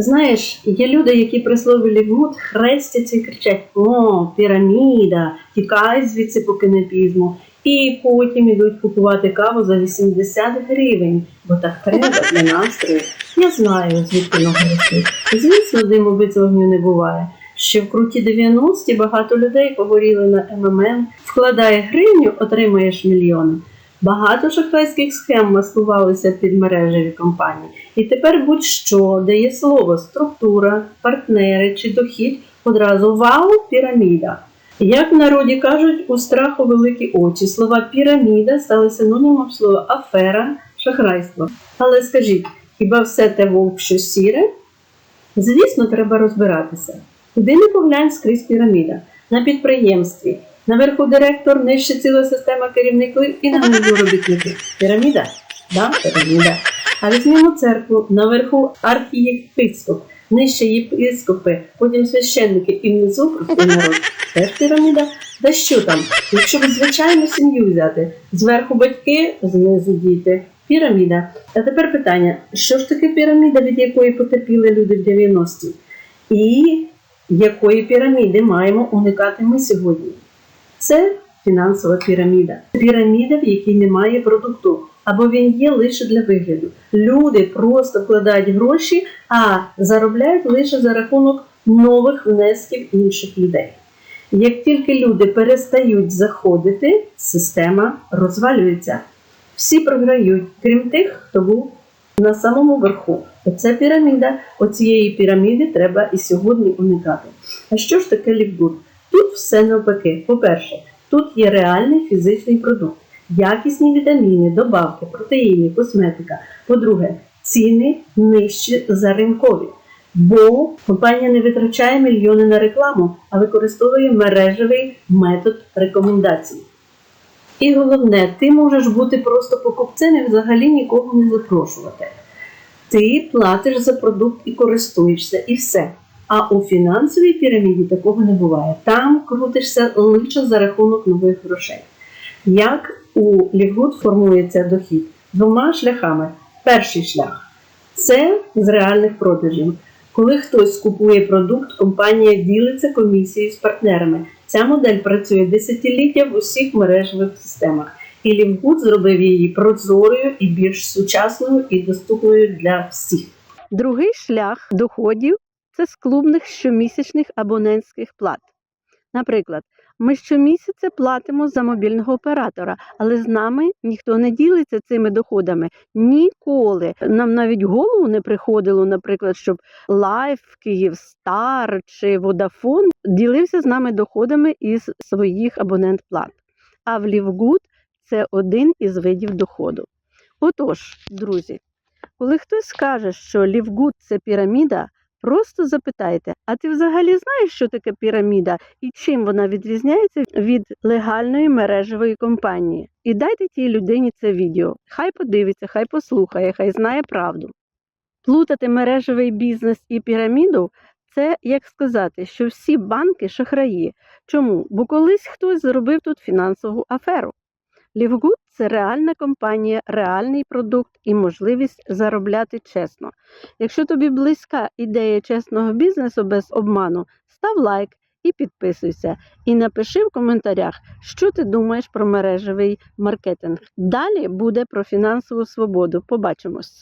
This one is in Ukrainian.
Знаєш, є люди, які при слові лівгуд хрестяться і кричать: О, піраміда, тікай звідси, поки не пізно. І потім ідуть купувати каву за 80 гривень, бо так треба для настрою. Я знаю, звідки ноги. Звісно, диму без вогню не буває. Ще в круті 90-ті багато людей погоріли на МММ. Вкладає гривню, отримаєш мільйони. Багато шахрайських схем маскувалися під мережеві компанії. І тепер будь-що, де є слово структура, партнери чи дохід, одразу вау, піраміда. Як в народі кажуть, у страху великі очі. Слова піраміда стали синонімом слова афера, шахрайство. Але скажіть, хіба все те вовк що сіре? Звісно, треба розбиратися. Куди не поглянь скрізь піраміда. На підприємстві. Наверху директор, нижче ціла система керівників і на низу робітники. Піраміда? Да, піраміда. А візьмімо церкву, наверху архієпископ, нижче єпископи, потім священники і внизу простий народ. Теж піраміда. Да що там? Якщо б звичайну сім'ю взяти, зверху батьки, знизу діти. Піраміда. А тепер питання: що ж таке піраміда, від якої потерпіли люди в 90-ті? І якої піраміди маємо уникати ми сьогодні? Це фінансова піраміда. Піраміда, в якій немає продукту, або він є лише для вигляду. Люди просто вкладають гроші, а заробляють лише за рахунок нових внесків інших людей. Як тільки люди перестають заходити, система розвалюється. Всі програють, крім тих, хто був на самому верху. Оце піраміда. Оцієї піраміди треба і сьогодні уникати. А що ж таке лікбуд? Тут все навпаки. По-перше, тут є реальний фізичний продукт, якісні вітаміни, добавки, протеїни, косметика. По-друге, ціни нижчі за ринкові. Бо компанія не витрачає мільйони на рекламу, а використовує мережевий метод рекомендацій. І головне, ти можеш бути просто покупцем і взагалі нікого не запрошувати. Ти платиш за продукт і користуєшся, і все. А у фінансовій піраміді такого не буває. Там крутишся лише за рахунок нових грошей. Як у Лігуд формується дохід? Двома шляхами. Перший шлях це з реальних продажів. Коли хтось купує продукт, компанія ділиться комісією з партнерами. Ця модель працює десятиліття в усіх мережевих системах. І Лівгуд зробив її прозорою і більш сучасною і доступною для всіх. Другий шлях доходів це з клубних щомісячних абонентських плат. Наприклад, ми щомісяця платимо за мобільного оператора, але з нами ніхто не ділиться цими доходами ніколи. Нам навіть голову не приходило, наприклад, щоб Лайф, Київстар чи Водафон ділився з нами доходами із своїх абонент плат. А в Лівгуд це один із видів доходу. Отож, друзі, коли хтось скаже, що Лівгуд це піраміда, просто запитайте, а ти взагалі знаєш, що таке піраміда і чим вона відрізняється від легальної мережевої компанії? І дайте тій людині це відео. Хай подивиться, хай послухає, хай знає правду. Плутати мережевий бізнес і піраміду це як сказати, що всі банки шахраї. Чому? Бо колись хтось зробив тут фінансову аферу. Лівгуд це реальна компанія, реальний продукт і можливість заробляти чесно. Якщо тобі близька ідея чесного бізнесу без обману, став лайк і підписуйся. І напиши в коментарях, що ти думаєш про мережевий маркетинг. Далі буде про фінансову свободу. Побачимось!